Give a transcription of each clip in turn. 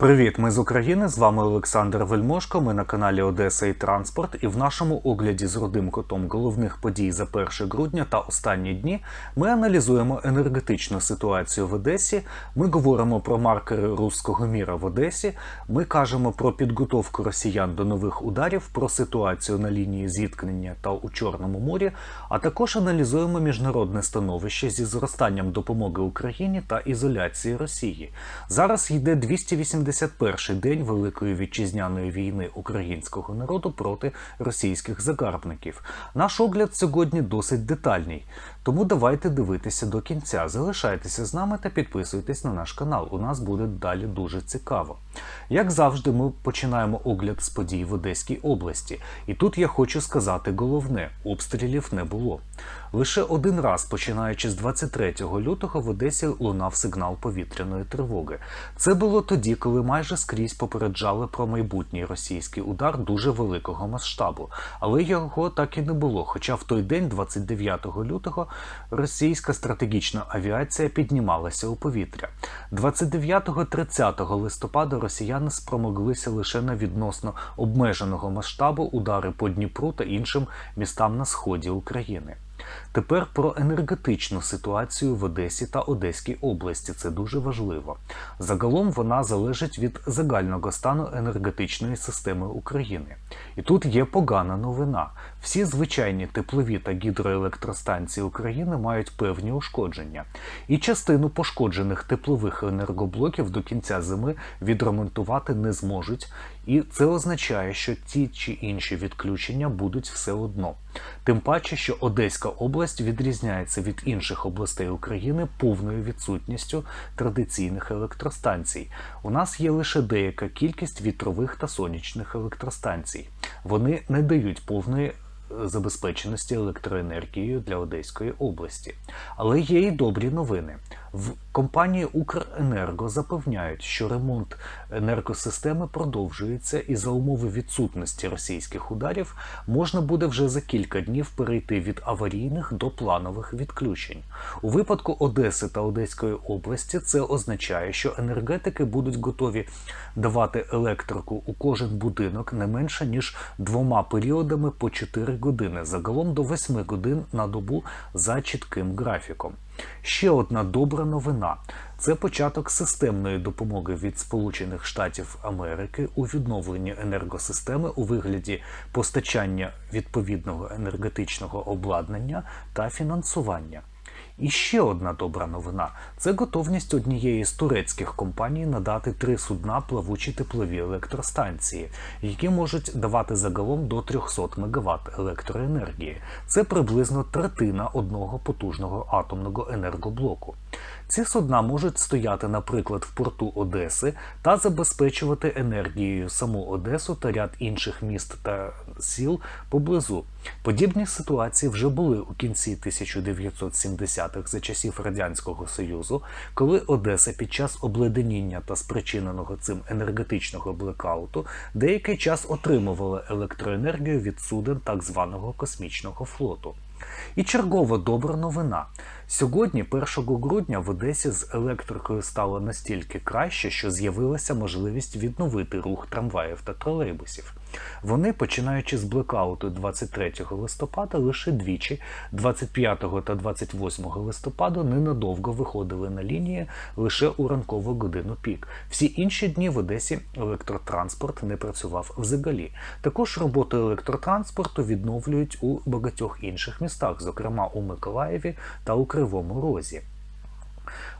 Привіт, ми з України. З вами Олександр Вельмошко. Ми на каналі Одеса і Транспорт. І в нашому огляді з родим котом головних подій за 1 грудня та останні дні ми аналізуємо енергетичну ситуацію в Одесі. Ми говоримо про маркери руського міра в Одесі. Ми кажемо про підготовку росіян до нових ударів, про ситуацію на лінії зіткнення та у Чорному морі. А також аналізуємо міжнародне становище зі зростанням допомоги Україні та ізоляції Росії. Зараз йде 281-й день Великої вітчизняної війни українського народу проти російських загарбників. Наш огляд сьогодні досить детальний, тому давайте дивитися до кінця. Залишайтеся з нами та підписуйтесь на наш канал. У нас буде далі дуже цікаво. Як завжди, ми починаємо огляд з подій в Одеській області. І тут я хочу сказати головне: обстрілів не було. Лише один раз, починаючи з 23 лютого, в Одесі лунав сигнал повітряної тривоги. Це було тоді, коли майже скрізь попереджали про майбутній російський удар дуже великого масштабу, але його так і не було. Хоча в той день, 29 лютого, російська стратегічна авіація піднімалася у повітря. 29-30 листопада росіяни спромоглися лише на відносно обмеженого масштабу удари по Дніпру та іншим містам на сході України. Тепер про енергетичну ситуацію в Одесі та Одеській області. Це дуже важливо. Загалом вона залежить від загального стану енергетичної системи України. І тут є погана новина. Всі звичайні теплові та гідроелектростанції України мають певні ушкодження, і частину пошкоджених теплових енергоблоків до кінця зими відремонтувати не зможуть. І це означає, що ті чи інші відключення будуть все одно. Тим паче, що Одеська область відрізняється від інших областей України повною відсутністю традиційних електростанцій. У нас є лише деяка кількість вітрових та сонячних електростанцій. Вони не дають повної забезпеченості електроенергією для Одеської області. Але є і добрі новини. В компанії Укренерго запевняють, що ремонт енергосистеми продовжується, і за умови відсутності російських ударів можна буде вже за кілька днів перейти від аварійних до планових відключень. У випадку Одеси та Одеської області це означає, що енергетики будуть готові давати електрику у кожен будинок не менше ніж двома періодами по 4 години, загалом до 8 годин на добу за чітким графіком. Ще одна добра новина це початок системної допомоги від Сполучених Штатів Америки у відновленні енергосистеми у вигляді постачання відповідного енергетичного обладнання та фінансування. І ще одна добра новина це готовність однієї з турецьких компаній надати три судна плавучі теплові електростанції, які можуть давати загалом до 300 МВт електроенергії. Це приблизно третина одного потужного атомного енергоблоку. Ці судна можуть стояти, наприклад, в порту Одеси та забезпечувати енергією саму Одесу та ряд інших міст та сіл поблизу. Подібні ситуації вже були у кінці 1970-х за часів Радянського Союзу, коли Одеса під час обледеніння та спричиненого цим енергетичного блекауту деякий час отримувала електроенергію від суден так званого космічного флоту. І чергова добра новина. Сьогодні, 1 грудня, в Одесі з електрикою стало настільки краще, що з'явилася можливість відновити рух трамваїв та тролейбусів. Вони, починаючи з блекауту 23 листопада, лише двічі, 25 та 28 листопада, ненадовго виходили на лінії лише у ранкову годину пік. Всі інші дні в Одесі електротранспорт не працював взагалі. Також роботу електротранспорту відновлюють у багатьох інших містах, зокрема у Миколаєві та у Кривому Розі.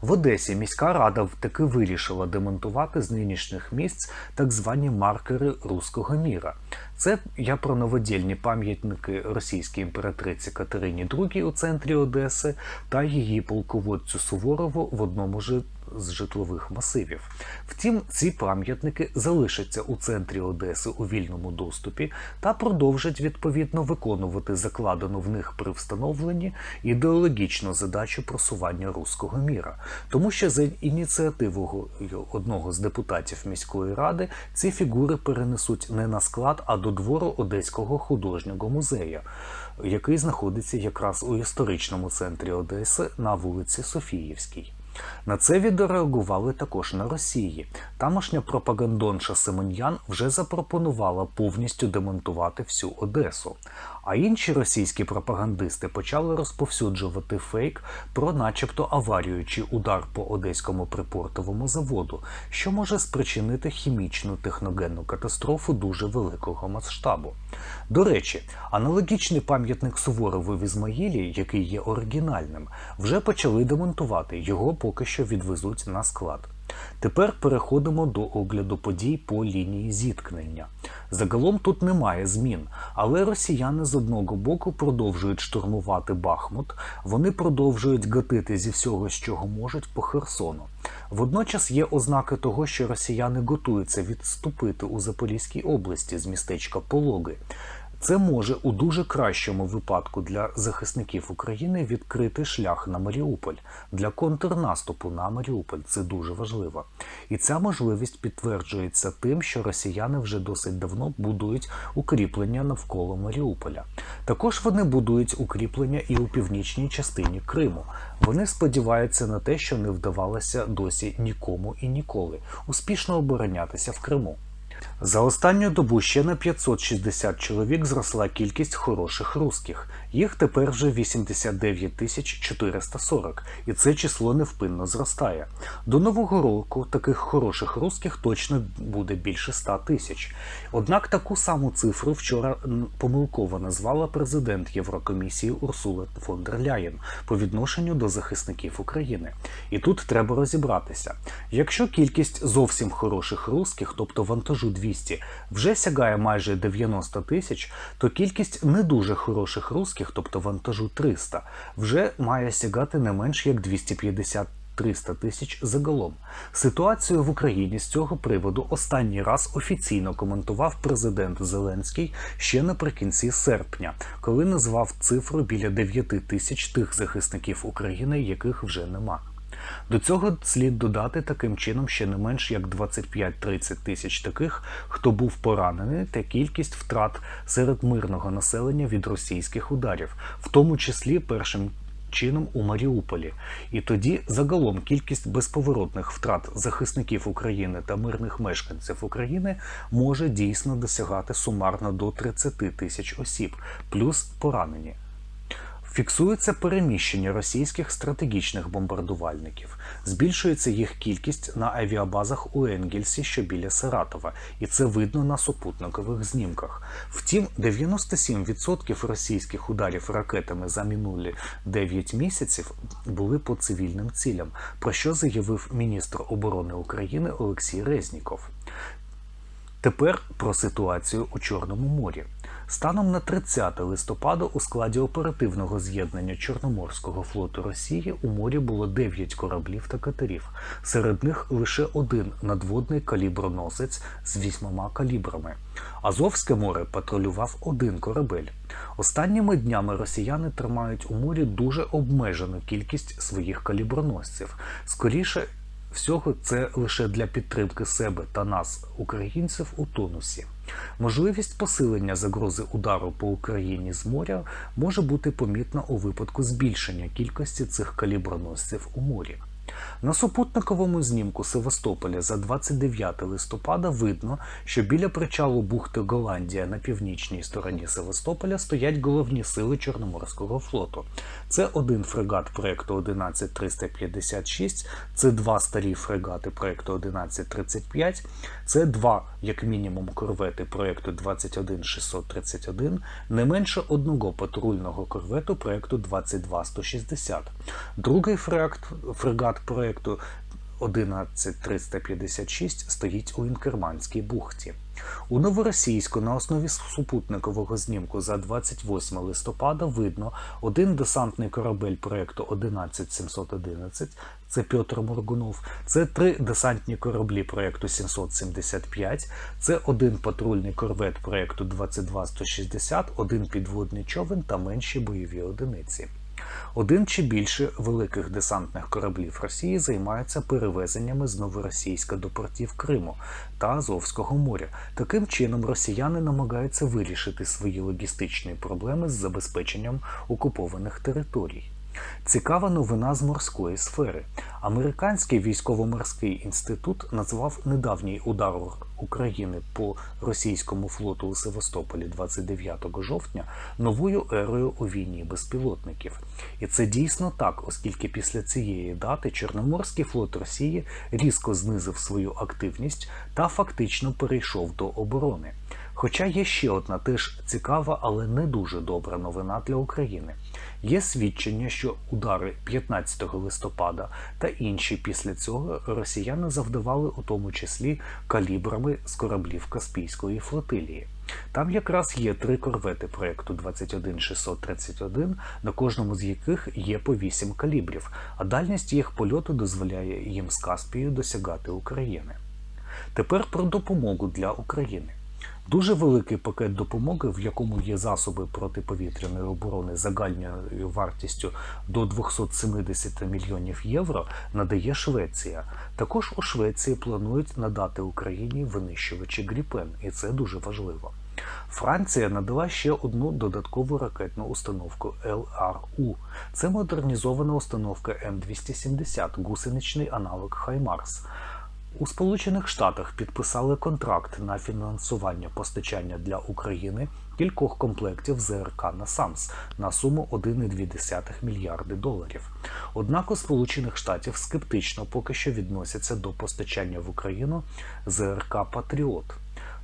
В Одесі міська рада таки вирішила демонтувати з нинішніх місць так звані маркери руського міра. Це я про новодільні пам'ятники російській імператриці Катерині II у центрі Одеси та її полководцю Суворову в одному ж з житлових масивів. Втім, ці пам'ятники залишаться у центрі Одеси у вільному доступі та продовжать відповідно виконувати закладену в них при встановленні ідеологічну задачу просування руського міра, тому що за ініціативою одного з депутатів міської ради ці фігури перенесуть не на склад, а до двору Одеського художнього музею. Який знаходиться якраз у історичному центрі Одеси на вулиці Софіївській. На це відреагували також на Росії. Тамошня пропагандонша Семен'ян вже запропонувала повністю демонтувати всю Одесу. А інші російські пропагандисти почали розповсюджувати фейк про, начебто, аварію чи удар по одеському припортовому заводу, що може спричинити хімічну техногенну катастрофу дуже великого масштабу. До речі, аналогічний пам'ятник Суворову в Ізмаїлі, який є оригінальним, вже почали демонтувати. Його поки що відвезуть на склад. Тепер переходимо до огляду подій по лінії зіткнення. Загалом тут немає змін, але росіяни з одного боку продовжують штурмувати Бахмут, вони продовжують гатити зі всього, з чого можуть по Херсону. Водночас є ознаки того, що росіяни готуються відступити у Запорізькій області з містечка Пологи. Це може у дуже кращому випадку для захисників України відкрити шлях на Маріуполь для контрнаступу на Маріуполь. Це дуже важливо. І ця можливість підтверджується тим, що росіяни вже досить давно будують укріплення навколо Маріуполя. Також вони будують укріплення і у північній частині Криму. Вони сподіваються на те, що не вдавалося досі нікому і ніколи успішно оборонятися в Криму. За останню добу ще на 560 чоловік зросла кількість хороших русських. Їх тепер вже 89 тисяч 440, і це число невпинно зростає. До нового року таких хороших русських точно буде більше 100 тисяч. Однак таку саму цифру вчора помилково назвала президент Єврокомісії Урсула фон дер Ляєн по відношенню до захисників України. І тут треба розібратися. Якщо кількість зовсім хороших русських, тобто вантажу 200, вже сягає майже 90 тисяч, то кількість не дуже хороших русських, тобто вантажу 300, вже має сягати не менш як 250 300 тисяч загалом. Ситуацію в Україні з цього приводу останній раз офіційно коментував президент Зеленський ще наприкінці серпня, коли назвав цифру біля 9 тисяч тих захисників України, яких вже нема. До цього слід додати таким чином ще не менш як 25-30 тисяч таких, хто був поранений, та кількість втрат серед мирного населення від російських ударів, в тому числі першим чином у Маріуполі. І тоді загалом кількість безповоротних втрат захисників України та мирних мешканців України може дійсно досягати сумарно до 30 тисяч осіб, плюс поранені. Фіксується переміщення російських стратегічних бомбардувальників. Збільшується їх кількість на авіабазах у Енгельсі, що біля Саратова, і це видно на супутникових знімках. Втім, 97% російських ударів ракетами за минулі 9 місяців були по цивільним цілям, про що заявив міністр оборони України Олексій Резніков. Тепер про ситуацію у Чорному морі. Станом на 30 листопада у складі оперативного з'єднання Чорноморського флоту Росії у морі було 9 кораблів та катерів. Серед них лише один надводний каліброносець з вісьмома калібрами. Азовське море патрулював один корабель. Останніми днями росіяни тримають у морі дуже обмежену кількість своїх каліброносців. Скоріше всього, це лише для підтримки себе та нас, українців, у тонусі. Можливість посилення загрози удару по Україні з моря може бути помітна у випадку збільшення кількості цих каліброносців у морі. На супутниковому знімку Севастополя за 29 листопада видно, що біля причалу бухти Голландія на північній стороні Севастополя стоять головні сили Чорноморського флоту. Це один фрегат проекту 11356, це два старі фрегати проекту 1135, це два, як мінімум, корвети проекту 21631, не менше одного патрульного корвету проекту 22160. Другий фрегат, фрегат проекту 11356 стоїть у Інкерманській бухті. У Новоросійську на основі супутникового знімку за 28 листопада видно один десантний корабель проекту 11711, це Петр Моргунов, це три десантні кораблі проекту 775, це один патрульний корвет проекту 22160, один підводний човен та менші бойові одиниці. Один чи більше великих десантних кораблів Росії займаються перевезеннями з Новоросійська до портів Криму та Азовського моря. Таким чином, росіяни намагаються вирішити свої логістичні проблеми з забезпеченням окупованих територій. Цікава новина з морської сфери. Американський військово-морський інститут назвав недавній удар України по російському флоту у Севастополі 29 жовтня новою ерою у війні безпілотників. І це дійсно так, оскільки після цієї дати Чорноморський флот Росії різко знизив свою активність та фактично перейшов до оборони. Хоча є ще одна теж цікава, але не дуже добра новина для України. Є свідчення, що удари 15 листопада та інші після цього росіяни завдавали у тому числі калібрами з кораблів Каспійської флотилії. Там якраз є три корвети проекту 21631, на кожному з яких є по 8 калібрів, а дальність їх польоту дозволяє їм з Каспію досягати України. Тепер про допомогу для України. Дуже великий пакет допомоги, в якому є засоби протиповітряної оборони загальною вартістю до 270 мільйонів євро, надає Швеція. Також у Швеції планують надати Україні винищувачі Гріпен, і це дуже важливо. Франція надала ще одну додаткову ракетну установку ЛРУ. Це модернізована установка М270, гусеничний аналог Хаймарс. У Сполучених Штатах підписали контракт на фінансування постачання для України кількох комплектів ЗРК на САМС на суму 1,2 мільярди доларів. Однак у Сполучених Штатів скептично поки що відносяться до постачання в Україну ЗРК Патріот.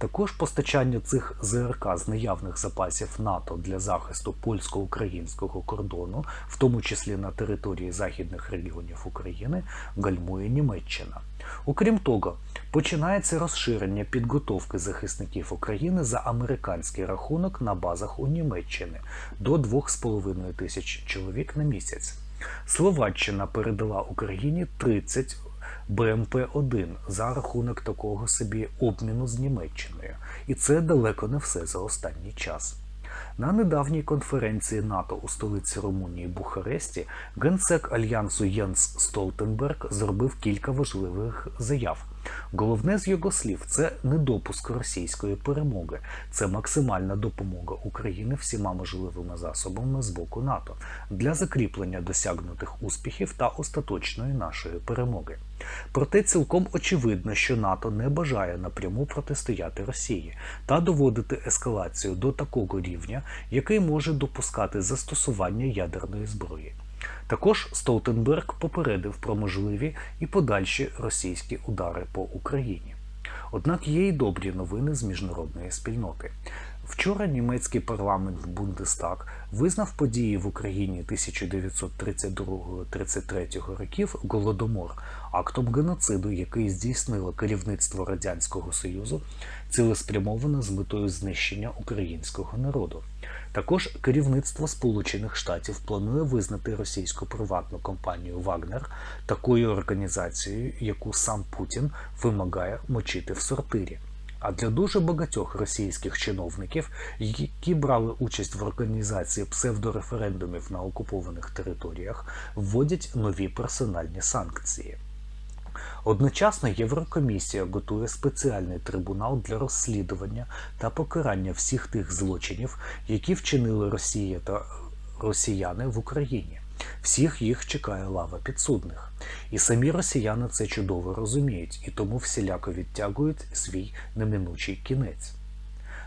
Також постачання цих ЗРК з наявних запасів НАТО для захисту польсько-українського кордону, в тому числі на території західних регіонів України, гальмує Німеччина. Окрім того, починається розширення підготовки захисників України за американський рахунок на базах у Німеччини до 2,5 тисяч чоловік на місяць. Словаччина передала Україні 30 БМП-1 за рахунок такого собі обміну з Німеччиною, і це далеко не все за останній час. На недавній конференції НАТО у столиці Румунії Бухаресті генсек альянсу Єнс Столтенберг зробив кілька важливих заяв. Головне з його слів це недопуск російської перемоги, це максимальна допомога України всіма можливими засобами з боку НАТО для закріплення досягнутих успіхів та остаточної нашої перемоги. Проте цілком очевидно, що НАТО не бажає напряму протистояти Росії та доводити ескалацію до такого рівня, який може допускати застосування ядерної зброї. Також Столтенберг попередив про можливі і подальші російські удари по Україні. Однак є й добрі новини з міжнародної спільноти. Вчора німецький парламент в Бундестаг визнав події в Україні 1932-33 років голодомор актом геноциду, який здійснило керівництво радянського союзу, цілеспрямовано з метою знищення українського народу. Також керівництво Сполучених Штатів планує визнати російську приватну компанію Вагнер такою організацією, яку сам Путін вимагає мочити в сортирі. А для дуже багатьох російських чиновників, які брали участь в організації псевдореферендумів на окупованих територіях, вводять нові персональні санкції. Одночасно Єврокомісія готує спеціальний трибунал для розслідування та покарання всіх тих злочинів, які вчинили Росія та росіяни в Україні. Всіх їх чекає лава підсудних. І самі росіяни це чудово розуміють і тому всіляко відтягують свій неминучий кінець.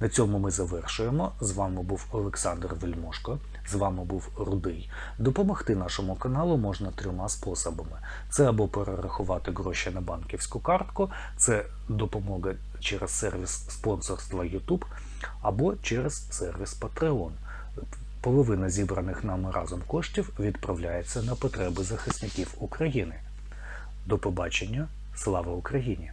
На цьому ми завершуємо. З вами був Олександр Вельмошко. З вами був Рудий. Допомогти нашому каналу можна трьома способами: це або перерахувати гроші на банківську картку, це допомога через сервіс спонсорства YouTube, або через сервіс Patreon. Половина зібраних нами разом коштів відправляється на потреби захисників України. До побачення! Слава Україні!